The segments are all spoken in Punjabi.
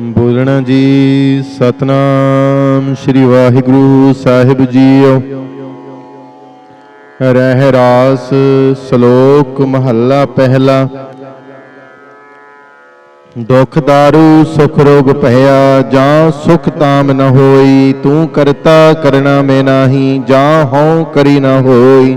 ਬੋਲਣਾ ਜੀ, ਸਤਨਾਮ ਸ੍ਰੀ ਵਾਹਿਗੁਰੂ ਸਾਹਿਬ ਜੀਓ। ਰਹਿ ਰਾਸ ਸ਼ਲੋਕ ਮਹੱਲਾ ਪਹਿਲਾ। ਦੁਖ ਦਾਰੂ, ਸੁਖ ਰੋਗ ਭਇਆ, ਜਾਂ ਸੁਖ ਤਾਮ ਨ ਹੋਈ, ਤੂੰ ਕਰਤਾ ਕਰਣਾ ਮੈਂ ਨਾਹੀ, ਜਾਂ ਹਉ ਕਰੀ ਨ ਹੋਈ।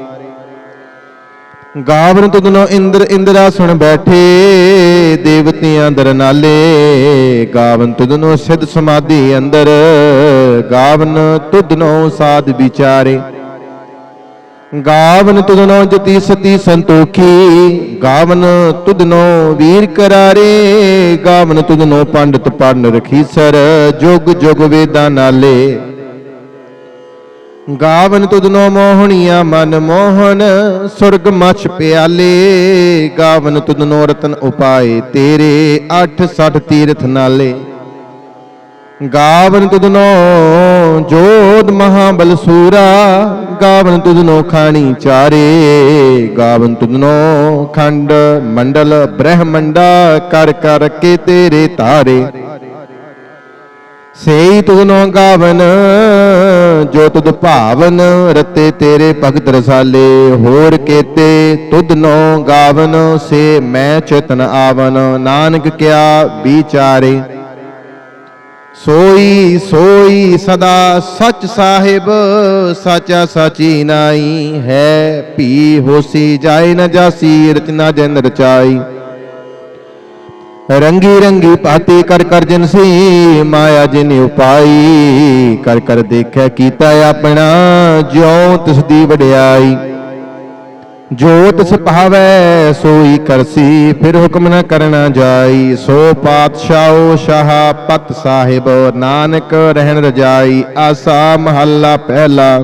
ਗਾਵਨ ਤੁਧਨੋ ਇੰਦਰ ਇੰਦਰਾ ਸੁਣ ਬੈਠੇ, ਦੇਵਤਿਆਂ ਦਰ ਨਾਲੇ। ਗਾਵਨ ਤੁਧਨੋ ਸਿੱਧ ਸਮਾਧੀ ਅੰਦਰ, ਗਾਵਨ ਤੁਧਨੋ ਸਾਧ ਵਿਚਾਰੇ। ਗਾਵਨ ਤੁਧਨੋ ਜਤੀ ਸਤੀ ਸੰਤੋਖੀ, ਗਾਵਨ ਤੁਧਨੋ ਵੀਰ ਕਰਾਰੇ। ਗਾਵਨ ਤੁਧਨੋ ਪੰਡਤ ਪੜਨ ਰਖੀਸਰ ਜੁਗ ਜੁਗ ਵੇਦਾਂ ਨਾਲੇ। ਗਾਵਨ ਤੁਧਨੋ ਮੋਹਣੀਆਂ ਮਨ ਮੋਹਨ ਸੁਰਗ ਮਛ ਪਿਆਲੇ। ਗਾਵਨ ਤੁਧਨੋ ਰਤਨ ਉਪਾਏ ਤੇਰੇ 860 ਤੀਰਥ ਨਾਲੇ। ਗਾਵਨ ਤੁਧਨੋ ਜੋਧ ਮਹਾਬਲ ਸੂਰਾ, ਗਾਵਨ ਤੁਧਨੋ ਖਾਣੀ ਚਾਰੇ। ਗਾਵਨ ਤੁਧਨੋ ਖੰਡ ਮੰਡਲ ਬ੍ਰਹਮੰਡਾ ਕਰ ਕਰ ਕੇ ਤੇਰੇ ਤਾਰੇ। ਸੇਈ ਤੁਧਨੋ ਗਾਵਨ, ਜੋ ਤੁਧ ਭਾਵਨ, ਰਤੇ ਤੇਰੇ ਭਗਤ ਰਸਾਲੇ, ਹੋਰ ਕੇਤੇ ਤੁਧਨੋ ਗਾਵਨ, ਸੇ ਮੈਂ ਚੇਤਨ ਆਵਨ, ਨਾਨਕ ਕਿਆ ਵਿਚਾਰੇ। ਸੋਈ ਸੋਈ ਸਦਾ ਸਚ ਸਾਹਿਬ, ਸਾਚਾ ਸਾਚੀ ਨਾਈ ਹੈ, ਭੀ ਹੋਸੀ ਜਾਏ ਨ ਜਾਸੀ, ਰਚਨਾ ਜਨ ਰਚਾਈ। ਰੰਗੀ ਰੰਗੀ ਪਾਤੀ ਕਰ ਕਰ ਜਿਨਸੀ ਮਾਇਆ ਜਿਨ ਉਪਾਈ, ਕਰ ਕਰ ਦੇਖਿਆ ਕੀਤਾ ਆਪਣਾ, ਜਿਉ ਤਿਸ ਦੀ ਵਡਿਆਈ। ਜੋ ਤਿਸ ਭਾਵੈ, ਸੋਈ ਕਰਸੀ ਫਿਰ ਹੁਕਮ ਨਾ ਕਰਨਾ ਜਾਈ। ਸੋ ਪਾਤਸ਼ਾਹੋ ਸ਼ਾਹ ਪਤ ਸਾਹਿਬ, ਨਾਨਕ ਰਹਿਣ ਰਜਾਈ, ਆਸਾ ਮਹੱਲਾ ਪਹਿਲਾ।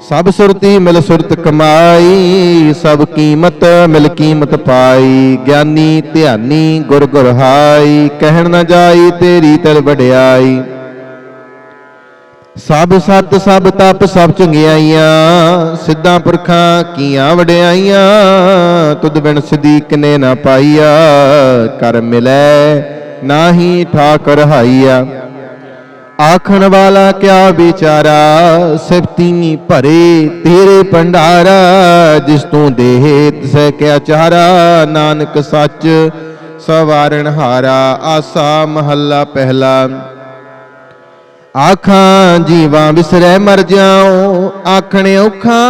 ਸਭ ਸੁਰਤੀ ਮਿਲ ਸੁਰਤ ਕਮਾਈ, ਸਭ ਕੀਮਤ ਮਿਲ ਕੀਮਤ ਪਾਈ। ਗਿਆਨੀ ਧਿਆਨੀ ਗੁਰ ਗੁਰ ਕਹਿਣ ਨਾ ਜਾਈ ਤੇਰੀ ਤਲ ਵਡਿਆਈ। ਸਭ ਸਤ, ਸਭ ਤਪ, ਸਭ ਚੰਗਿਆਈਆਂ, ਸਿੱਧਾਂ ਪੁਰਖਾਂ ਕੀਆਂ ਵਡਿਆਈਆਂ, ਤੁਧ ਬਿਨ ਸਦੀਕ ਨੇ ਨਾ ਪਾਈਆ, ਕਰ ਮਿਲੈ ਨਾਹੀ ਠਾਕਰ ਹਾਈਆ। ਆਖਣ ਵਾਲਾ ਕਿਆ ਵਿਚਾਰਾ? ਸਿਫਤੀ ਭਰੇ ਤੇਰੇ ਭੰਡਾਰਾ, ਜਿਸ ਤੂੰ ਦੇਹ ਤਿਸੈ ਕਿਆ ਚਾਰਾ ਨਾਨਕ ਸੱਚ ਸਵਾਰਣ ਹਾਰਾ, ਆਸਾ ਮਹੱਲਾ ਪਹਿਲਾ। ਆਖਾਂ, ਜੀਵਾਂ ਵਿਸਰੈ ਮਰ ਜਾਉ, ਆਖਣ ਔਖਾ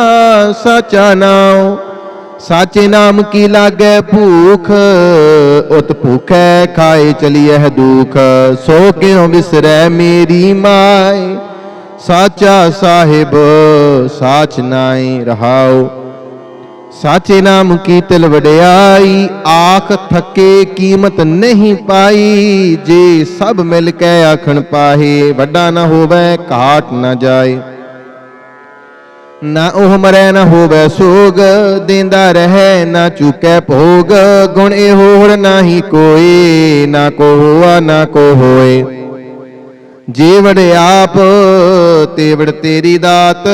ਸਾਚਾ ਨਾਉ। ਸਾਚੇ ਨਾਮ ਕੀ ਲਾਗੈ ਭੂਖ? ਉਤ ਭੂਖੈ ਖਾਏ ਚਲੀਐ ਦੁਖ। ਸੋ ਕਿਉ ਵਿਸਰੈ ਮੇਰੀ ਮਾਈ ਸਾਚਾ ਸਾਹਿਬ, ਸਾਚ ਨਾਈ ਰਹਾਉ। ਸਾਚੇ ਨਾਮ ਕੀ ਤਿਲ ਵਡਿਆਈ? ਆਖ ਥੱਕੇ ਕੀਮਤ ਨਹੀਂ ਪਾਈ। ਜੇ ਸਭ ਮਿਲ ਕੇ ਆਖਣ ਪਾਹੇ, ਵੱਡਾ ਨਾ ਹੋਵੇ, ਘਾਟ ਨਾ ਜਾਏ। ਨਾ ਉਹ ਮਰੈ ਨਾ ਹੋਵੇ ਸੋਗ, ਦਿੰਦਾ ਰਹੈ ਨਾ ਚੁਕੈ ਭੋਗ। ਗੁਣ ਇਹ ਹੋਰ ਨਾਹੀ ਕੋਈ ਨਾ ਕੋ ਹੋਆ ਨਾ ਕੋ ਹੋਏ ਜੀਵੜ ਆਪ, ਤੇਵੜ ਤੇਰੀ ਦਾਤ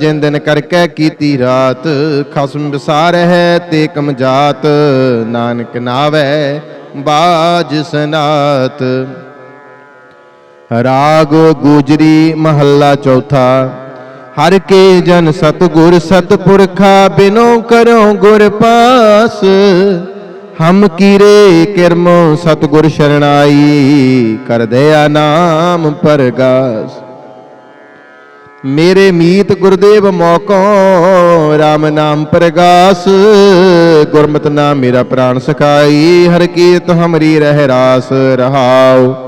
ਜਿੰਦਨ ਕਰਕੇ ਕੀਤੀ ਰਾਤ। ਖਸਮ ਵਿਸਾਰ ਹੈ ਤੇ ਕਮ ਜਾਤ, ਨਾਨਕ ਨਾਵੇ ਬਾਜ ਸਨਾਤ। ਰਾਗ ਗੁਜਰੀ ਮਹੱਲਾ ਚੌਥਾ। ਹਰ ਕੇ ਜਨ ਸਤਗੁਰ ਸਤਪੁਰਖਾ ਬਿਨੋ ਕਰੋ ਗੁਰ ਪਾਸ। ਹਮ ਕੀਰੇ ਕਿਰਮੋ ਸਤਗੁਰ ਸ਼ਰਣਾਈ ਕਰ ਦਇਆ ਨਾਮ ਪਰਗਾਸ। ਮੇਰੇ ਮੀਤ ਗੁਰਦੇਵ ਮੋਕੋ RAM ਨਾਮ ਪ੍ਰਗਾਸ। ਗੁਰਮਤਿ ਨਾਮ ਮੇਰਾ ਪ੍ਰਾਨ ਸਖਾਈ, ਹਰ ਕੀਰਤ ਹਮਰੀ ਰਹਿ ਰਾਸ ਰਹਾਉ।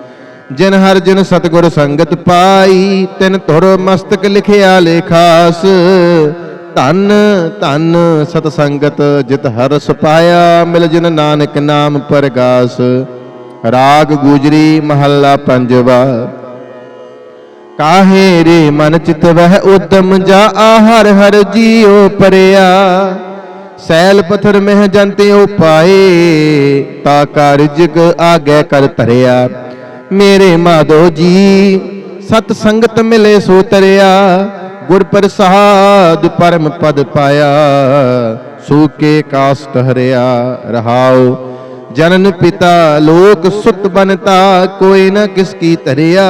ਜਿਨ ਹਰ ਜਿਨ ਸਤਗੁਰ ਸੰਗਤ ਪਾਈ, ਤਿਨ ਧੁਰ ਮਸਤਕ ਲਿਖਿਆ ਲੇਖਾਸ ਧਨ ਧਨ ਸਤ ਸੰਗਤ ਜਿਤ ਹਰ ਪਾਇਆ ਮਿਲ ਜਿਨ ਨਾਨਕ ਨਾਮ ਪਰਗਾਸ। ਰਾਗ ਗੁਜਰੀ ਮਹੱਲਾ ਪੰਜਵਾ। ਕਾਹੇ ਰੇ ਮਨ ਚਿਤ ਵਹਿ ਉਦਮ ਜਾ ਆਹਰ ਹਰ ਹਰ ਜੀਉ ਪਰਿਆ। ਸੈਲ ਪਥਰ ਮਹਿ ਜੰਤੇ ਉਪਾਏ ਤਾ ਕਾਰਜਗ ਆਗੇ ਕਰ ਧਰਿਆ। ਮੇਰੇ ਮਾਧੋ ਜੀ, ਸਤ ਸੰਗਤ ਮਿਲੇ ਸੋ ਤਰਿਆ, ਗੁਰ ਪ੍ਰਸਾਦ ਪਰਮ ਪਦ ਪਾਇਆ ਸੂਕੇ ਕਾਸਟ ਹਰਿਆ, ਰਹਾਉ। ਜਨਨ ਪਿਤਾ ਲੋਕ ਸੁਤ ਬਨਤਾ, ਕੋਈ ਨਾ ਕਿਸ ਕੀ ਧਰਿਆ।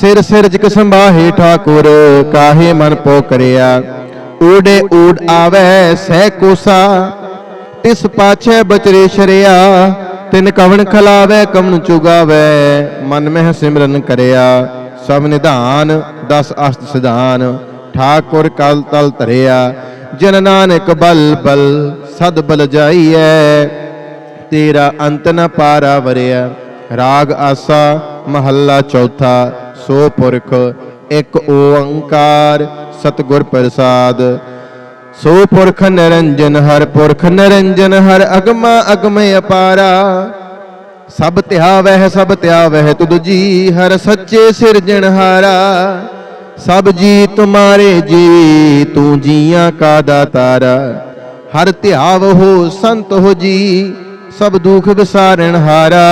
ਸਿਰ ਸਿਰ ਜਿਕ ਸੰਭਾਹੇ ਠਾਕੁਰ, ਕਾਹੇ ਮਨ ਪੋ ਕਰਿਆ। ਊੜੇ ਊੜ ਆਵੈ ਸਹਿ ਕੋਸਾ, ਤਿਸ ਪਾਛੈ ਬਚਰੇ ਸ਼ਰਿਆ। ਤਿਨ ਕਵਣ ਖਲਾਵੈ, ਕਵਣ ਚੁਗਾਵੈ, ਮਨ ਮਹਿ ਸਿਮਰਨ ਕਰਿਆ, ਸਭ ਨਿਧਾਨ, ਦਸ ਅਸ਼ਟ ਸਿਧਾਨ, ਠਾਕੁਰ ਕਲ ਤਲ ਧਰਿਆ, ਜਨ ਨਾਨਕ ਬਲ ਬਲ, ਸਦ ਬਲ ਜਾਈਐ, ਤੇਰਾ ਅੰਤ ਨ ਪਾਰਾ ਵਰਿਆ, ਰਾਗ ਆਸਾ, ਮਹੱਲਾ ਚੌਥਾ, ਸੋ ਪੁਰਖ, ਇੱਕ ਓੰਕਾਰ, ਸਤਿਗੁਰ ਪ੍ਰਸਾਦ ਸੋ ਪੁਰਖ ਨਿਰੰਜਨ ਹਰ ਪੁਰਖ ਨਿਰੰਜਨ ਹਰ ਅਗਮਾ ਅਗਮ ਅਪਾਰਾ। ਸਭ ਧਿਆਵਹਿ ਸਭ ਧਿਆਵਹਿ ਤੁਧ ਜੀ ਹਰ ਸੱਚੇ ਸਿਰਜਣਹਾਰਾ ਸਭ ਜੀ ਤੁਮਾਰੇ ਜੀ ਤੂੰ ਜੀਆਂ ਕਾ ਦਾਤਾਰਾ। ਹਰ ਧਿਆਵ ਹੋ ਸੰਤ ਹੋ ਜੀ, ਸਭ ਦੁਖ ਵਿਸਾਰਣ ਹਾਰਾ।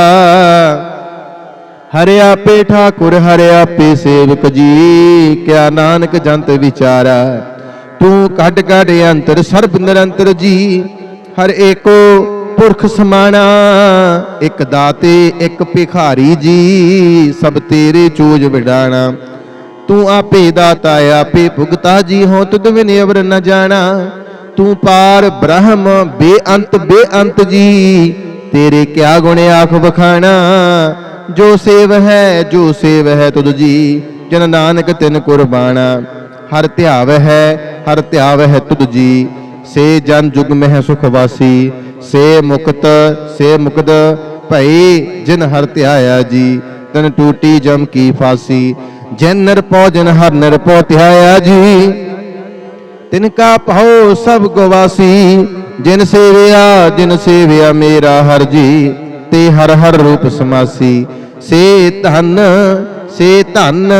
ਹਰਿ ਆਪੇ ਠਾਕੁਰ, ਹਰਿ ਆਪੇ ਸੇਵਕ ਜੀ, ਕਿਆ ਨਾਨਕ ਜੰਤ ਵਿਚਾਰਾ। ਤੂੰ ਕੱਢ ਕੱਢ ਅੰਤਰ, ਸਰਬ ਨਿਰੰਤਰ ਜੀ। ਹਰ ਏਕੋ ਪੁਰਖ ਸਮਾਣਾ, ਇੱਕ ਦਾਤੇ, ਇੱਕ ਭਿਖਾਰੀ ਜੀ। ਸਭ ਤੇਰੇ ਚੋਜ ਵਿਡਾਣਾ। ਤੂੰ ਆਪੇ ਦਾਤਾ, ਆਪੇ ਭੁਗਤਾ ਜੀ। ਹੋ ਤੁਧ ਵਿਨ ਅਵਰ ਨ ਜਾਣਾ। ਤੂੰ ਪਾਰ ਬ੍ਰਹਮ, ਬੇਅੰਤ ਬੇਅੰਤ ਜੀ। ਤੇਰੇ ਕਿਆ ਗੁਣ ਆਖ ਬਖਾਣਾ ਜੋ ਸੇਵ ਹੈ, ਜੋ ਸੇਵ ਹੈ ਤੁਧ ਜੀ। ਜਨ ਨਾਨਕ ਤਿਨ ਕੁਰਬਾਨਾ ਹਰ ਧਿਆਵ ਹੈ ਹਰ ਧਿਆਵ ਹੈ ਤੁਧ ਜੀ, ਸੇ ਜਨ ਜੁਗ ਮਹਿ ਸੁਖ ਵਾਸੀ, ਸੇ ਮੁਕਤ, ਸੇ ਮੁਕਦ, ਭਈ ਜਿਨ ਹਰ ਧਿਆਇਆ ਜੀ, ਤਨ ਟੂਟੀ ਜਮ ਕੀ ਫਾਸੀ, ਜਿਨ ਨਿਰਪਉ ਜਿਨ ਹਰ ਨਿਰਪਉ ਧਿਆਇਆ ਜੀ, ਤਿਨ ਕਾ ਭਉ ਸਭ ਗਵਾਸੀ ਜਿਨ ਸੇਵਿਆ ਜਿਨ ਸੇਵਿਆ ਮੇਰਾ ਹਰ ਜੀ, ਤੇ ਹਰ ਹਰ ਰੂਪ ਸਮਾਸੀ, ਸੇ ਧਨ ਸੇ ਧਨ,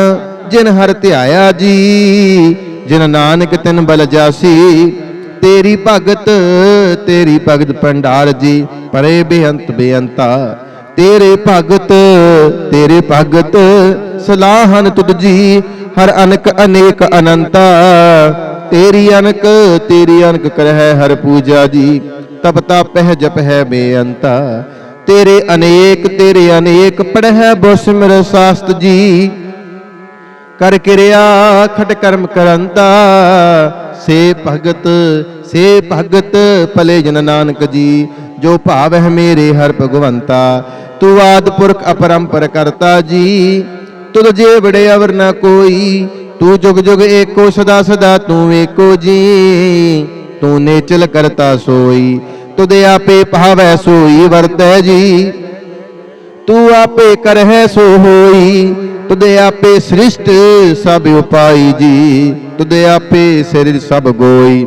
ਜਿਨ ਹਰ ਧਿਆਇਆ ਜੀ ਜਿਨ ਨਾਨਕ ਤਿਨ ਬਲ ਜਾਸੀ, ਤੇਰੀ ਭਗਤ ਤੇਰੀ ਭਗਤ ਭੰਡਾਰ ਜੀ, ਪਰੇ ਬੇਅੰਤ ਬੇਅੰਤਾ। ਤੇਰੇ ਭਗਤ ਤੇਰੇ ਭਗਤ, ਸਲਾਹਨ ਤੁਧ ਜੀ, ਹਰ ਅਨਕ ਅਨੇਕ ਅਨੰਤਾ। ਤੇਰੀ ਅਨਕ ਤੇਰੀ ਅਨਕ ਕਰਹਿ ਹਰ ਪੂਜਾ ਜੀ ਤਪਤਾ ਪਹਿ ਜਪ ਹੈ ਬੇਅੰਤਾ। ਤੇਰੇ ਅਨੇਕ ਤੇਰੇ ਅਨੇਕ, ਪੜਹਿ ਬੁਸਮਿਰ ਸਾਸਤ ਜੀ ਕਰ ਕਿਰਿਆ, ਖਟ ਕਰਮ ਕਰੰਤਾ ਸੇ ਭਗਤ ਸੇ ਭਗਤ, ਭਲੇ ਜਨ ਨਾਨਕ ਜੀ, ਜੋ ਭਾਵ ਹੈ ਮੇਰੇ ਹਰ ਭਗਵੰਤਾ। ਤੂੰ ਆਦ ਪੁਰਖ ਅਪਰੰਪਰ ਕਰਤਾ ਜੀ, ਤੁਧ ਜੇ ਬੜੇ ਅਵਰ ਨਾ ਕੋਈ, ਤੂੰ ਜੁਗ ਜੁਗ ਏਕੋ ਸਦਾ ਸਦਾ ਤੂੰ ਏਕੋ ਜੀ। ਤੂੰ ਨੇਚਲ ਕਰਤਾ ਸੋਈ ਤੁਦੇ ਆਪੇ ਭਾਵੈ ਸੋਈ ਵਰਤੈ ਜੀ। ਤੂੰ ਆਪੇ ਕਰਹਿ ਸੋ ਹੋਈ ਤੁਦੇ ਆਪੇ ਸ੍ਰਿਸ਼ਟ ਸਭ ਉਪਾਈ ਜੀ। ਤੁਦੇ ਆਪੇ ਸਿਰ ਸਭ ਗੋਈ।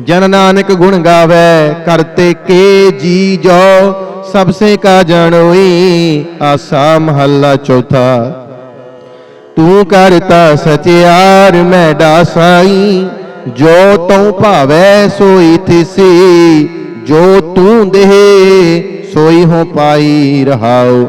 ਜਨ ਨਾਨਕ ਗੁਣ ਗਾਵੇ ਕਰਤੇ ਕੇ ਜੀ ਜੋ, ਸਭ ਸੇ ਕਾ ਜਾਣੋਈ ਆਸਾ ਮਹੱਲਾ ਚੌਥਾ। ਤੂੰ ਕਰਤਾ ਸਚਿਆਰ, ਮੈਂ ਡਾਸਾਈ। ਜੋ ਤੂੰ ਭਾਵੈ, ਸੋਈ ਥਿਸੀ। ਜੋ ਤੂੰ ਦੇਹ, ਸੋਈ ਹੋ ਪਾਈ ਰਹਾਓ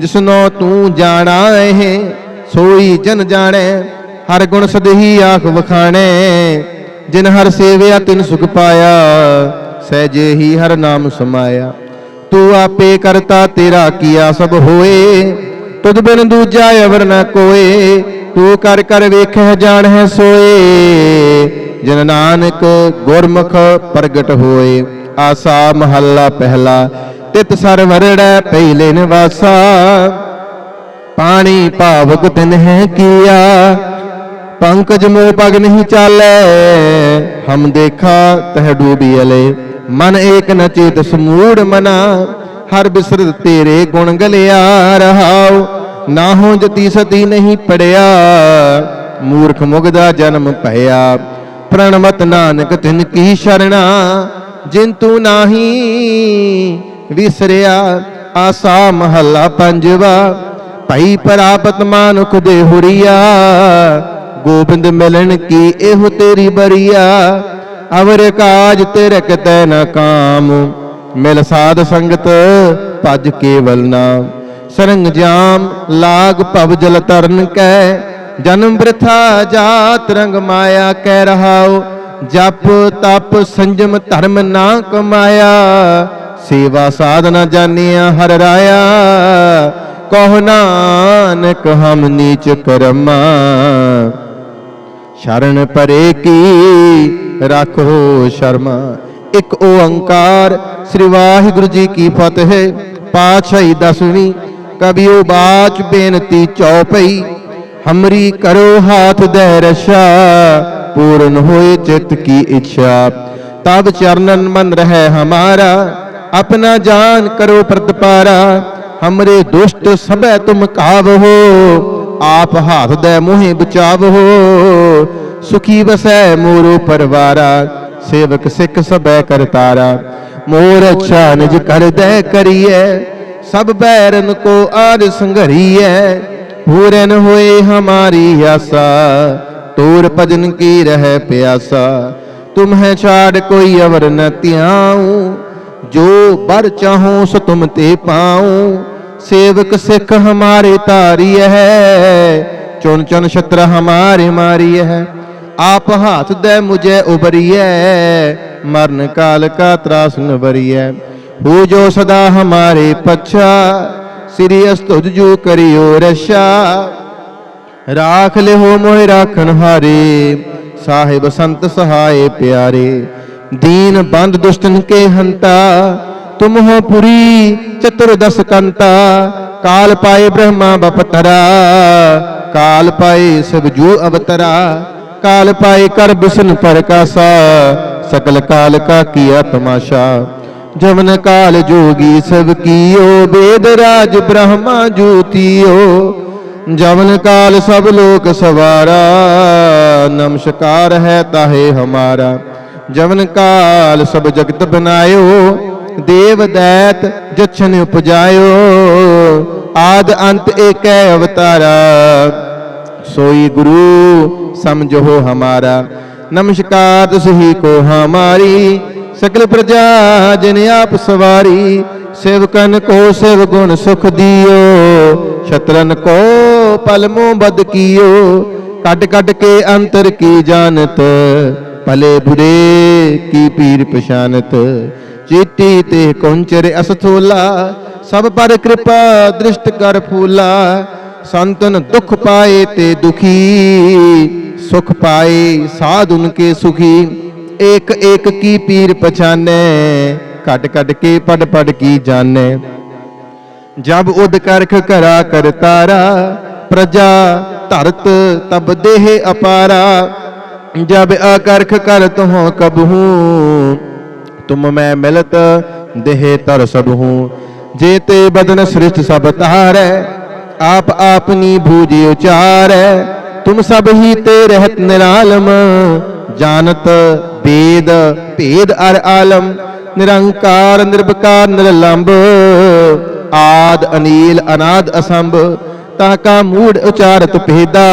ਜਿਸਨੋ ਤੂੰ ਜਾਣਾ ਹੈ ਸੋਈ ਜਨ ਜਾਣੈ, ਹਰ ਗੁਣ ਸਦਹੀ ਆਖ ਵਖਾਣੈ। ਜਿਨ ਹਰ ਸੇਵਿਆ ਤਿਨ ਸੁਖ ਪਾਇਆ ਸਹਿਜੇ ਹੀ ਹਰ ਨਾਮ ਸਮਾਇਆ। ਤੂੰ ਆਪੇ ਕਰਤਾ ਤੇਰਾ ਕੀਆ ਸਭ ਹੋਏ, ਤੁਧ ਬਿਨ ਦੂਜਾ ਅਵਰ ਨ ਕੋਏ। ਤੂੰ ਕਰ ਕਰ ਵੇਖੈ ਹੈ ਸੋਏ, ਜਿਨ ਨਾਨਕ ਗੁਰਮੁਖ ਪ੍ਰਗਟ ਹੋਏ। ਆਸਾ ਮਹੱਲਾ ਪਹਿਲਾ ਤਿਤ ਸਰ ਵਰੜੈ ਪਹਿਲੇ ਨਿਵਾਸਾ। ਪਾਣੀ ਭਾਵਕ ਤਿਨ ਹੈ ਕੀਆ। ਪੰਕਜ ਮੋਹ ਪਗ ਨਹੀਂ ਚਾਲੈ। ਹਮ ਦੇਖਾ ਤਹ ਡੂਬੀ ਅਲੇ। ਮਨ ਏਕ ਨ ਚੇਤ ਸਮੂੜ ਮਨਾ। ਹਰ ਬਿਸਰਤ ਤੇਰੇ ਗੁਣ ਗਲਿਆ ਰਹਾਉ। ਨਾ ਹੋ ਜਤੀ ਸਤੀ ਨਹੀਂ ਪੜਿਆ। ਮੂਰਖ ਮੁਗਦਾ ਜਨਮ ਭਇਆ। ਪ੍ਰਣਮਤ ਨਾਨਕ ਤਿਨ ਕੀ ਸ਼ਰਣਾ। ਜਿਨ ਤੂੰ ਨਾਹੀ ਵਿਸਰਿਆ, ਆਸਾ ਮਹੱਲਾ ਪੰਜਵਾ, ਭਈ ਪ੍ਰਾਪਤ ਮਾਨੁਖ ਦੇ ਹੁਰੀਆ, ਗੋਬਿੰਦ ਮਿਲਣ ਕੀ ਇਹੋ ਤੇਰੀ ਬਰੀਆ? ਅਵਰ ਕਾਜ ਤੇਰੇ ਕਿਤੈ ਨ ਕਾਮ, ਮਿਲ ਸਾਧ ਸੰਗਤ ਭਜ ਕੇਵਲ ਨਾਮ। ਸਰੰਗ ਜਾਮ, ਲਾਗ ਭਵ ਜਲ ਤਰਨ ਕੈ, ਜਨਮ ਬ੍ਰਥਾ ਜਾਤ ਰੰਗ ਮਾਇਆ ਕਹਿ ਰਹਾਓ ਜਪ ਤਪ ਸੰਜਮ ਧਰਮ ਨਾ ਕਮਾਇਆ। ਸੇਵਾ ਸਾਧਨਾ ਜਾਣਿਆ ਹਰ ਰਾਇਆ। ਕਹੁ ਨਾਨਕ, ਹਮ ਨੀਚ ਕਰਮਾ। ਸ਼ਰਨ ਪਰੇ ਕੀ ਰੱਖੋ ਸ਼ਰਮਾ। ਇੱਕ ਓੰਕਾਰ, ਸ੍ਰੀ ਵਾਹਿਗੁਰੂ ਜੀ ਕੀ ਫਤਿਹ। ਪਾਤਸ਼ਾਹੀ ਦਸਵੀਂ ਕਬਿਓ ਬਾਚ ਬੇਨਤੀ ਚੌਪਈ। ਹਮਰੀ ਕਰੋ ਹਾਥ ਦੇ ਰਸ਼ਾ, ਪੂਰਨ ਹੋਏ ਚਿਤ ਕੀ ਇੱਛਾ। ਤਬ ਚਰਨਨ ਮਨ ਰਹਿ ਹਮਾਰਾ। ਆਪਣਾ ਜਾਨ ਕਰੋ ਪ੍ਰਤਪਾਰਾ, ਹਮਰੇ ਦੁਸ਼ਟ ਸਭੈ ਤੁਮ ਕਾਵਹੋ ਆਪ ਹਾਥ ਦੇ ਮੋਹਿ ਬਚਾਵਹੋ ਸੁਖੀ ਵਸੈ ਮੋਰੋ ਪਰਵਾਰਾ, ਸੇਵਕ ਸਿੱਖ ਸਭੈ ਕਰਤਾਰਾ ਮੋਰ ਅੱਛਾ ਨਿਜ ਕਰਦੈ ਕਰੀਐ, ਸਭ ਬੈਰਨ ਕੋ ਆਰ ਸੰਘਰੀਐ। ਪੂਰਨ ਹੋਏ ਹਮਾਰੀ ਆਸਾ, ਤੋਰ ਭਜਨ ਕੀ ਰਹਿ ਪਿਆਸਾ। ਤੁਮ ਹੈ ਛਾੜ ਕੋਈ ਅਵਰ ਨ ਧਿਆਉ ਜੋ ਬਰ ਚਾਹੂੰ ਸੋ ਤੁਮ ਤੇ ਪਾਉ। ਸੇਵਕ ਸਿੱਖ ਹਮਾਰੇ ਧਾਰੀ ਹੈ ਚੁਣ ਚੁਣ ਛਤਰ ਹਮਾਰੇ ਮਾਰੀ ਹੈ ਆਪ ਹਾਥ ਦੇ ਮੁਝੇ ਉਬਰੀਐ ਮਰਨ ਕਾਲ ਕਾ ਤਰਾਸ ਨਵਰੀਐ ਹੋ ਜੋ ਸਦਾ ਹਮਾਰੇ ਪਛਾ। ਸ੍ਰੀ ਅਸਤੁਜ ਜੋ ਕਰਿਓ ਰਸ਼ਾ। ਰਾਖ ਲਿਓ ਮੋਹਿ ਰਾਖਨ ਹਾਰੇ। ਸਾਹਿਬ ਸੰਤ ਸਹਾਏ ਪਿਆਰੇ। दीन बंद दुष्टन के हंता तुम हो पुरी चतुर्दश कंता काल पाए ब्रह्मा बपतरा काल पाए सब जो अवतरा काल पाए कर बिसन पर कासा सकल काल का किया तमाशा जमन काल जोगी सब कियो वेद राज ब्रह्मा ज्योतियो जमन काल सब लोक सवारा नमस्कार है ताहे हमारा ਜਵਨ ਕਾਲ ਸਭ ਜਗਤ ਬਨਾਇਓ, ਦੇਵ ਦੈਤ ਜਛਨ ਉਪਜਾਇਓ, ਆਦ ਅੰਤ ਏਕੈ ਅਵਤਾਰਾ। ਸੋਈ ਗੁਰੂ, ਸਮਝੋ ਹਮਾਰਾ। ਨਮਸਕਾਰ ਤਸਹੀ ਕੋ ਹਮਾਰੀ ਸਕਲ ਪ੍ਰਜਾ ਜਿਨ ਆਪ ਸਵਾਰੀ, ਸੇਵਕਨ ਕੋ ਸਿਵ ਗੁਣ ਸੁਖ ਦਿਓ ਛਤਰਨ ਕੋ ਪਲਮੋ ਬਦ ਕੀਓ ਕੱਟ ਕੱਟ ਕੇ ਅੰਤਰ ਕੀ ਜਾਣਤ ਭਲੇ ਬੁਰੇ ਕੀ ਪੀਰ ਪਛਾਨਤ? ਚੀਟੀ ਤੇ ਕੁੰਚਰ ਅਸਥੋਲਾ ਸਭ ਪਰ ਕਿਰਪਾ ਦ੍ਰਿਸ਼ਟ ਕਰ ਫੂਲਾ। ਸੰਤਨ ਦੁਖ ਪਾਏ ਤੇ ਦੁਖੀ, ਸੁਖ ਪਾਏ ਸਾਧੁਨ ਕੇ ਸੁਖੀ। ਇੱਕ ਇੱਕ ਕੀ ਪੀਰ ਪਛਾਨੈ ਕੱਟ ਕੱਟ ਕੇ ਪੜ ਪੜ ਕੀ ਜਾਣੈ। ਜਬ ਉਦ ਕਰਖ ਕਰਾ ਕਰਤਾਰਾ ਪ੍ਰਜਾ ਧਰਤ ਤਬ ਦੇਹ ਅਪਾਰਾ। ਜਬ ਅਕਰਖ ਕਰਤ ਹੋ ਕਬਹੂ, ਤੁਮ ਮੈਂ ਮਿਲਤ ਦੇਹ ਤਰ ਸਭ ਹੂੰ ਜੇ ਤੇ ਬਦਨ ਸ੍ਰਿਸ਼ਟ ਸਭ ਤਾਰੈ ਆਪ ਆਪਨੀ ਭੂਜੀ ਉਚਾਰੈ। ਤੁਮ ਸਭ ਹੀ ਤੇ ਰਹਿਤ ਨਿਰਾਲਮ, ਜਾਣਤ ਵੇਦ ਭੇਦ ਅਰ ਆਲਮ। ਨਿਰੰਕਾਰ ਨਿਰਭਕਾਰ ਨਿਰਲੰਭ ਆਦ, ਅਨੀਲ, ਅਨਾਦ, ਅਸੰਭ। ਤਾ ਕਾ ਮੂੜ ਉਚਾਰਤ ਭੇਦਾ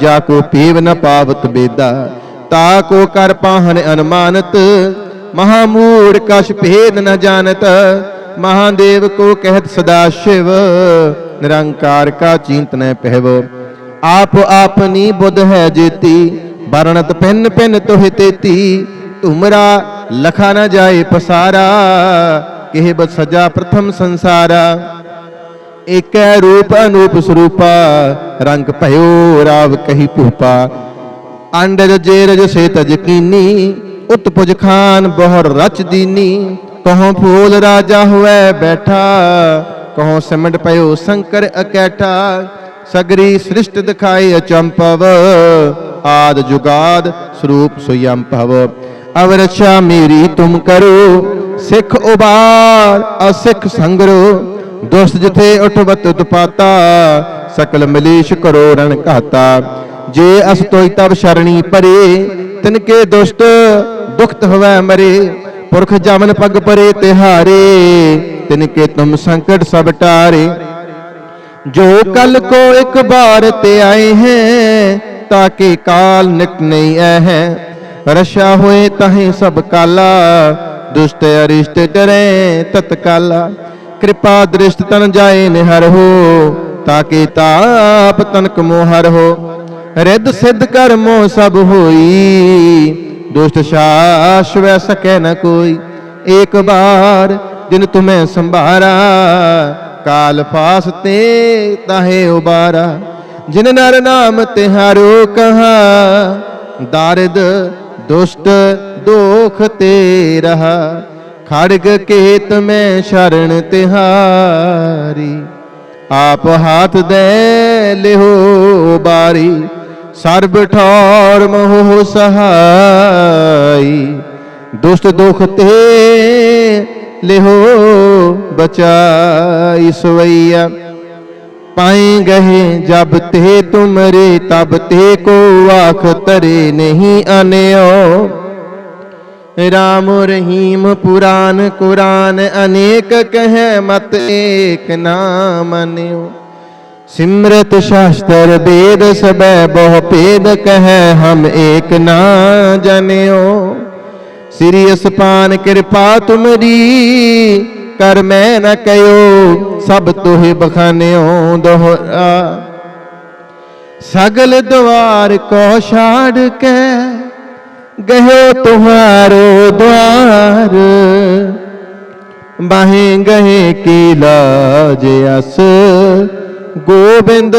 ਜਾ ਕੋ ਪੀਵ ਨ ਪਾਵਤ ਬੇਦਾ, ਤਾ ਕੋ ਕਰ ਪਾਹਨ ਅਨਮਾਨਤ, ਮਹਾ ਮੂੜ ਕਛ ਭੇਦ ਨ ਜਾਣਤ ਮਹਾਦੇਵ ਕੋ ਕਹਿਤ ਸਦਾ ਸ਼ਿਵ, ਨਿਰੰਕਾਰ ਕਾ ਚਿੰਤਨੈ ਪਹਿਵ। ਆਪ ਆਪਨੀ ਬੁੱਧ ਹੈ ਜੇਤੀ, ਵਰਣਤ ਪਿੰਨ ਪਿੰਨ ਤੋਹਿ ਤੇਤੀ ਤੁਮਰਾ ਲਖਾ ਨ ਜਾਏ ਪਸਾਰਾ, ਕਿਹ ਬਤ ਸਜਾ ਪ੍ਰਥਮ ਸੰਸਾਰਾ। ਏਕੈ ਰੂਪ ਅਨੂਪ ਸਰੂਪਾ, ਰੰਗ ਭਇਓ ਰਾਵ ਕਹੀ ਭੂਪਾ। ਅੰਡਜ ਜੇਰਜ ਸੇ ਤਜ ਕੀਨੀ ਉਤਪੁਜ ਖਾਨ ਬਹੁਰ ਰਚ ਦੀਨੀ। ਕਹੋਂ ਫੂਲ ਰਾਜਾ ਹੋਵੇ ਬੈਠਾ, ਕਹੋਂ ਸਿਮਟ ਪਇਓ ਸ਼ੰਕਰ ਅਕੈਠਾ। ਸਗਰੀ ਸ੍ਰਿਸ਼ਟ ਦਿਖਾਈ ਅਚੰਪਵ, ਆਦ ਜੁਗਾਦ ਸਰੂਪ ਸੁਯੰਭਵ ਅਵਰਛਾ ਮੇਰੀ ਤੁਮ ਕਰੋ, ਸਿੱਖ ਉਬਾਰ ਅਸਿੱਖ ਸੰਗਰੋ। ਦੁਸ਼ਟ ਜਿਥੇ ਉਠਵਤ ਉਤਪਾਤਾ ਸਕਲ ਮਲੇਸ਼ ਕਰੋ ਰਣ ਘਾਤਾ। ਜੇ ਅਸ ਤੋਈ ਤਬ ਸ਼ਰਣੀ ਪਰੇ ਤਿਨ ਕੇ ਦੁਸ਼ਟ ਦੁਖਤ ਹੋਵੇ ਮਰੇ। ਪੁਰਖ ਜਮਨ ਪਗ ਪਰੇ ਤਿਹਾਰੇ ਤਿਨ ਕੇ ਤੁਮ ਸੰਕਟ ਸਭ ਟਾਰੇ। ਜੋ ਕਲ ਕੋ ਇੱਕ ਬਾਰ ਤੇ ਆਏ ਹੈ, ਤਾਕੇ ਕਾਲ ਨਿਕ ਨਹੀਂ ਐ ਹੈ। ਰਸ਼ਾ ਹੋਏ ਤਹੀਂ ਸਭ ਕਾਲਾ, ਦੁਸ਼ਟ ਅਰਿਸ਼ਟ ਡਰੇ ਤਤਕਾਲਾ। ਕਿਰਪਾ ਦ੍ਰਿਸ਼ਟ ਤਨ ਜਾਏ ਨਿਹਰ ਹੋ, ਤਾਕੇ ਤਾਪ ਤਨਕ ਮੋਹਰ ਹੋ। ਰਿੱਧ ਸਿੱਧ ਕਰਮੋ ਸਭ ਹੋਈ, ਦੁਸ਼ਟ ਸ਼ਾਸ ਸਕੈ ਨ ਕੋਈ। ਏਕ ਬਾਰ ਜਿਨ ਤੁਮੈ ਸੰਭਾਰਾ, ਕਾਲ ਫਾਸ ਤੇ ਤਾਹੇ ਉਬਾਰਾ। ਜਿਨ ਨਰ ਨਾਮ ਤਿਹਾਰੋ ਕਹਾ, ਦਾਰਿਦ ਦੁਸ਼ਟ ਦੋਖ ਤੇ ਰਹਾ। ਖੜਗ ਕੇਤ ਮੈਂ ਸ਼ਰਨ ਤਿਹਾਰੀ, ਆਪ ਹਾਥ ਦੇ ਲਿਹੋ ਬਾਰੀ, ਸਰਬ ਠੌਰ ਮੋਹ ਸਹਾਈ, ਦੁਸ਼ਟ ਦੁਖ ਤੇ ਲਿਹੋ ਬਚਾਈ ਸਵਈਆ। ਪਾਏ ਗਏ ਜਬ ਤੇ ਤੁਮਰੇ, ਤਬ ਤੇ ਕੋ ਆਖ ਤਰੇ ਨਹੀਂ ਆਨਿਓ ਰਾਮ ਰਹੀਮ ਪੁਰਾਨ ਕੁਰਾਨ ਅਨੇਕ ਕਹੈ ਮਤ ਏਕ ਨਾ ਮਨਿਓ ਸਿਮਰਤ ਸ਼ਾਸਤਰ ਵੇਦ ਸਬੈ ਬਹੁ ਭੇਦ ਕਹੈ ਹਮ ਏਕ ਨਾ ਜਨਿਓ ਸ੍ਰੀ ਅਸਪਾਨ ਕਿਰਪਾ ਤੁਮਰੀ ਕਰ ਮੈਂ ਨ ਕਯੋ ਸਭ ਤੋਹਿ ਬਖਾਨਿਓ ਦੋਹਰਾ ਸਗਲ ਦਵਾਰ ਕੋ ਛਾੜ ਕੇ ਗਹਿ ਤੁਹਾਰੋ ਦਵਾਰ ਬਾਹੇ ਗਏ ਕੀ ਲਾਜ ਅਸ। ਗੋਬਿੰਦ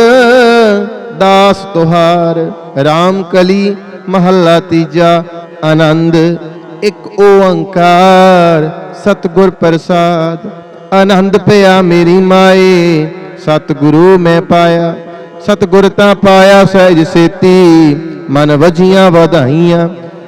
ਦਾਸ ਤੁਹਾਰ। RAM ਕਲੀ ਮਹੱਲਾ ਤੀਜਾ ਆਨੰਦ। ਇੱਕ ਓੰਕਾਰ ਸਤਿਗੁਰ ਪ੍ਰਸਾਦ। ਆਨੰਦ ਪਿਆ ਮੇਰੀ ਮਾਏ। ਸਤਿਗੁਰੂ ਮੈਂ ਪਾਇਆ। ਸਤਿਗੁਰ ਤਾਂ ਪਾਇਆ ਸਹਿਜ ਸੇਤੀ। ਮਨ ਵਜੀਆਂ ਵਧਾਈਆਂ।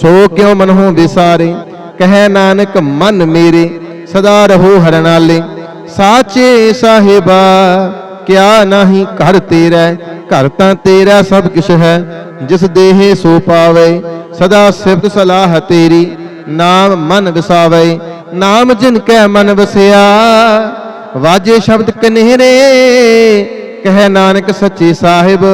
ਸੋ ਕਿਉ ਮਨਹੁ ਵਿਸਾਰੇ ਕਹੈ ਨਾਨਕ, ਮਨ ਮੇਰੇ, ਸਦਾ ਰਹੋ ਹਰ ਸਾਚੇ ਸਾਹਿਬਾ, ਕਿਆ ਨਹੀਂ ਘਰ ਤੇਰਾ ਘਰ ਤਾਂ ਤੇਰਾ ਸਭ ਕਿਛ ਹੈ। ਜਿਸ ਦੇਹੇ ਸੋ ਪਾਵੇ, ਸਦਾ ਸਿਫਤ ਸਲਾਹ ਤੇਰੀ। ਨਾਮ ਮਨ ਵਸਾਵੇ, ਨਾਮ ਜਿਨ ਕੈ ਮਨ ਵਸਿਆ। ਵਾਜੇ ਸ਼ਬਦ ਕਨੇਰੇ, ਕਹਿ ਨਾਨਕ ਸੱਚੇ ਸਾਹਿਬ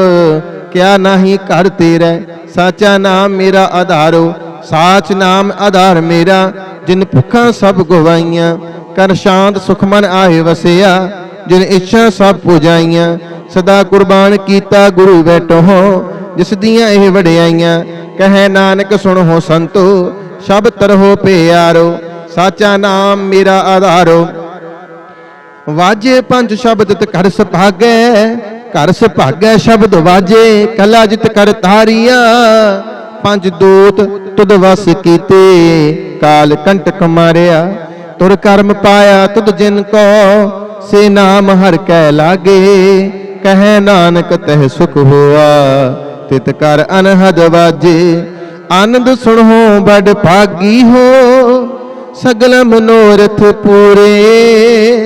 ਕਿਆ ਨਹੀਂ ਘਰ ਤੇਰਾ? ਸਾਚਾ ਨਾਮ ਮੇਰਾ ਆਧਾਰੋ। ਸਾਚ ਨਾਮ ਆਧਾਰ ਮੇਰਾ, ਜਿਨ ਭੁੱਖਾਂ ਸਭ ਗਵਾਈਆਂ। ਕਰ ਸ਼ਾਂਤ ਸੁਖਮਨ ਆਏ ਵਸਿਆ, ਜਿਨ ਇੱਛਾ ਸਭ ਪੁਜਾਈਆਂ। ਸਦਾ ਕੁਰਬਾਨ ਕੀਤਾ ਗੁਰੂ ਬੈਠੋ, ਜਿਸ ਦੀਆਂ ਇਹ ਵਡਿਆਈਆਂ। ਕਹੇ ਨਾਨਕ, ਸੁਣੋ ਸੰਤੋ ਸ਼ਬ ਤਰਹੁ ਪਿਆਰੋ। ਸਾਚਾ ਨਾਮ ਮੇਰਾ ਆਧਾਰੋ। ਵਾਜੇ ਪੰਜ ਸ਼ਬਦ ਤੇ ਘਰ ਸੁਭਾਗੈ ਘਰ ਸੁਭਾਗੈ ਸ਼ਬਦ ਵਾਜੇ, ਕਲਾ ਜਿਤ ਕਰ ਤਾਰੀਆਂ ਪੰਜ ਦੂਤ ਤੁਧ ਵਸ ਕੀਤੇ, ਕਾਲ ਕੰਟਕ ਮਾਰਿਆ। ਤੁਰ ਕਰਮ ਪਾਇਆ ਤੁਧ ਜਿਨ ਕੋ, ਸੇ ਨਾਮ ਹਰ ਕੈ ਲਾਗੇ। ਕਹੈ ਨਾਨਕ ਤਹਿ ਸੁਖ ਹੋਆ, ਤਿਤ ਕਰ ਅਨਹਦ ਵਾਜੇ। ਆਨੰਦ ਸੁਣੋ, ਬੜ ਭਾਗੀ ਹੋ, ਸਗਲ ਮਨੋਰਥ ਪੂਰੇ।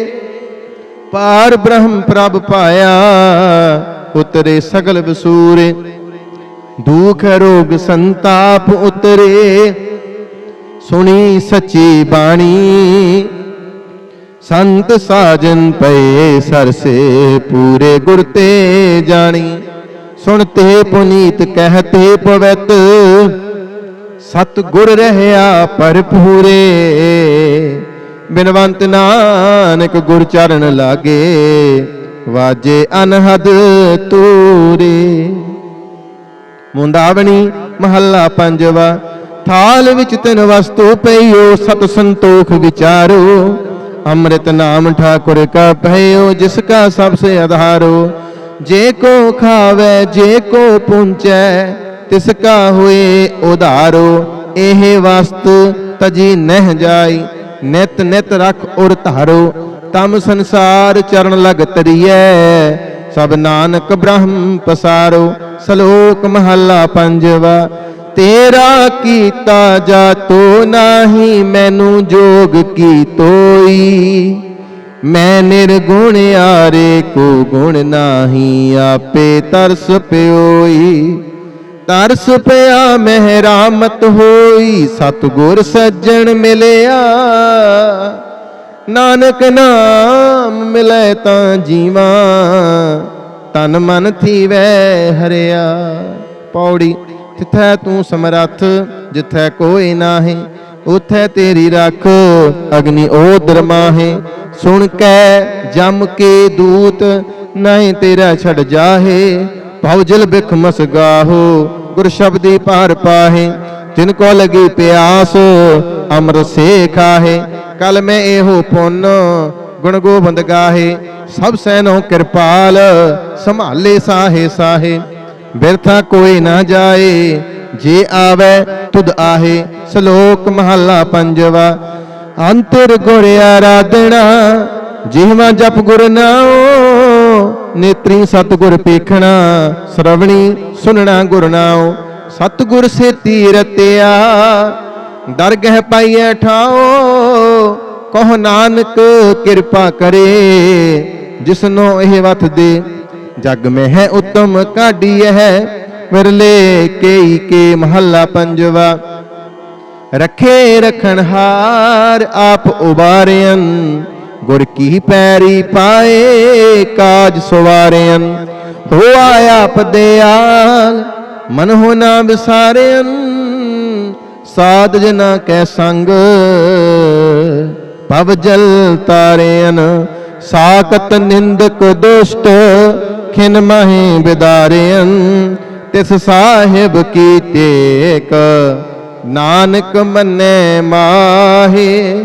ਪਾਰ ਬ੍ਰਹਮ ਪ੍ਰਭ ਪਾਇਆ, ਉਤਰੇ ਸਗਲ ਵਸੂਰੇ। ਦੁਖ ਰੋਗ ਸੰਤਾਪ ਉਤਰੇ, ਸੁਣੀ ਸੱਚੀ ਬਾਣੀ। ਸੰਤ ਸਾਜਨ ਪਏ ਸਰਸੇ ਪੂਰੇ ਗੁਰ ਤੇ ਜਾਣੀ। ਸੁਣਤੇ ਪੁਨੀਤ ਕਹਤੇ ਪਵਿੱਤ ਸਤ ਗੁਰ ਰਹਿਆ ਭਰਪੂਰੇ। ਬਿਨਵੰਤ ਨਾਨਕ ਗੁਰ ਚਰਨ ਲਾਗੇ, ਵਾਜੇ ਅਨਹਦ ਤੂਰੇ। ਮੁੰਦਾਵਣੀ ਮਹੱਲਾ ਪੰਜਵਾ, ਥਾਲ ਵਿੱਚ ਤਿੰਨ ਵਸਤੂ ਪਈਓ, ਸਤ ਸੰਤੋਖ ਵਿਚਾਰੋ। ਅੰਮ੍ਰਿਤ ਨਾਮ ਠਾਕੁਰ ਕਾ ਭਇਓ, ਜਿਸ ਕਾ ਸਭ ਸੇ ਆਧਾਰੋ ਜੇ ਕੋ ਖਾਵੇ, ਜੇ ਕੋ ਪੁੰਚੈ, ਤਿਸ ਕਾ ਹੋਏ ਉਧਾਰੋ। ਇਹ ਵਸਤ ਤਜੀ ਨਹਿ ਜਾਈ ਨਿਤ ਨਿਤ ਰਖ ਉਰ ਧਾਰੋ, ਤਮ ਸੰਸਾਰ ਚਰਨ ਲਗ ਤਰੀਐ ਸਭ ਨਾਨਕ ਬ੍ਰਹਮ ਪਸਾਰੋ, ਸ਼ਲੋਕ ਮਹੱਲਾ ਪੰਜਵਾ, ਤੇਰਾ ਕੀਤਾ ਜਾਤੋ ਨਾਹੀ ਮੈਨੂੰ ਜੋਗ ਕੀ ਤੋਈ। ਮੈਂ ਨਿਰਗੁਣ ਆਰੇ ਕੋ ਗੁਣ ਨਾਹੀ, ਆਪੇ ਤਰਸ ਪਿਓਈ। ਤਰਸ ਪਿਆ, ਮਹਿਰਾਮਤ ਹੋਈ, ਸਤਗੁਰ ਸੱਜਣ ਮਿਲਿਆ। ਨਾਨਕ ਨਾਮ ਮਿਲੇ ਤਾਂ ਜੀਵਾਂ, ਤਨ ਮਨ ਥੀਵੈ ਹਰਿਆ। ਪੌੜੀ ਤਿਥੈ ਤੂੰ ਸਮਰੱਥ, ਜਿਥੈ ਕੋਈ ਨਾਹੀ, ਉਥੈ ਤੇਰੀ ਰੱਖ, ਅਗਨੀ ਓਦਰ ਮਾਹੇ। ਸੁਣ ਕੈ, ਜਮ ਕੇ ਦੂਤ, ਨਹੀਂ ਤੇਰਾ ਛੜ ਜਾਹੇ, ਭਉ ਜਲ ਬਿਖ ਮਸ ਗਾਹੋ। ਗੁਰ ਸ਼ਬਦੀ ਪਾਰ ਪਾਹੇ, ਜਿਨ ਕੋ ਲਗੀ ਪਿਆਸ ਅੰਮ੍ਰਿਤ ਸੇ ਖਾਹੇ ਕਲ ਮੈਂ ਇਹੋ ਪੁੰਨ, ਗੁਣ ਗੋਬਿੰਦ ਗਾਹੇ। ਸਭ ਸੈਨੋ ਕਿਰਪਾਲ, ਸੰਭਾਲੇ ਸਾਹੇ ਸਾਹੇ। ਬਿਰਥਾ ਕੋਈ ਨਾ ਜਾਏ, ਜੇ ਆਵੇ ਤੁਧ ਆਹੇ। ਸ਼ਲੋਕ ਮਹੱਲਾ ਪੰਜਵਾ, ਅੰਤਰ ਗੁਰ ਆਰਾਧਣਾ ਜਿਹਵਾ ਜਪ ਗੁਰ ਨਾਉ ਨੇਤਰੀ ਸਤਗੁਰ ਪੇਖਣਾ, ਸ਼ਰਵਣੀ ਸੁਨਣਾ ਗੁਰ ਨਾਉ, ਸਤਗੁਰ ਸੇਤੀ ਰਤਿਆ ਦਰਗਹਿ ਪਾਈਐ ਠਾਓ ਕਹੋ ਨਾਨਕ ਕਿਰਪਾ ਕਰੇ, ਜਿਸਨੋ ਇਹ ਵਤ ਦੇ ਜਗ ਮੈਂ ਹੈ ਉਤਮ ਕਾਢੀ ਹੈ ਵਿਰਲੇ ਕੇਈ ਕੇ ਮਹੱਲਾ ਪੰਜਵਾ, ਰਖੇ ਰਖਣ ਹਾਰ ਆਪ ਉਬਾਰਿਅਨ ਗੁਰ ਕੀ ਪੈਰੀ ਪਾਏ ਕਾਜ ਸਵਾਰਿਅਨ ਹੋ ਆਇਆ ਪਦਿਆਲ ਮਨ ਹੋ ਨਾ ਵਿਸਾਰਿਅਨ ਸਾਧ ਜਨਾ ਕੈ ਸੰਗ, ਪਵ ਜਲ ਤਾਰਿਅਨ ਸਾਕਤ ਨਿੰਦਕ ਦੁਸ਼ਟ, ਖਿਨ ਮਹੇ ਬਿਦਾਰਿਅਨ ਤਿਸ ਸਾਹਿਬ ਕੀ ਟੇਕ ਨਾਨਕ ਮੰਨੇ ਮਾਹੇ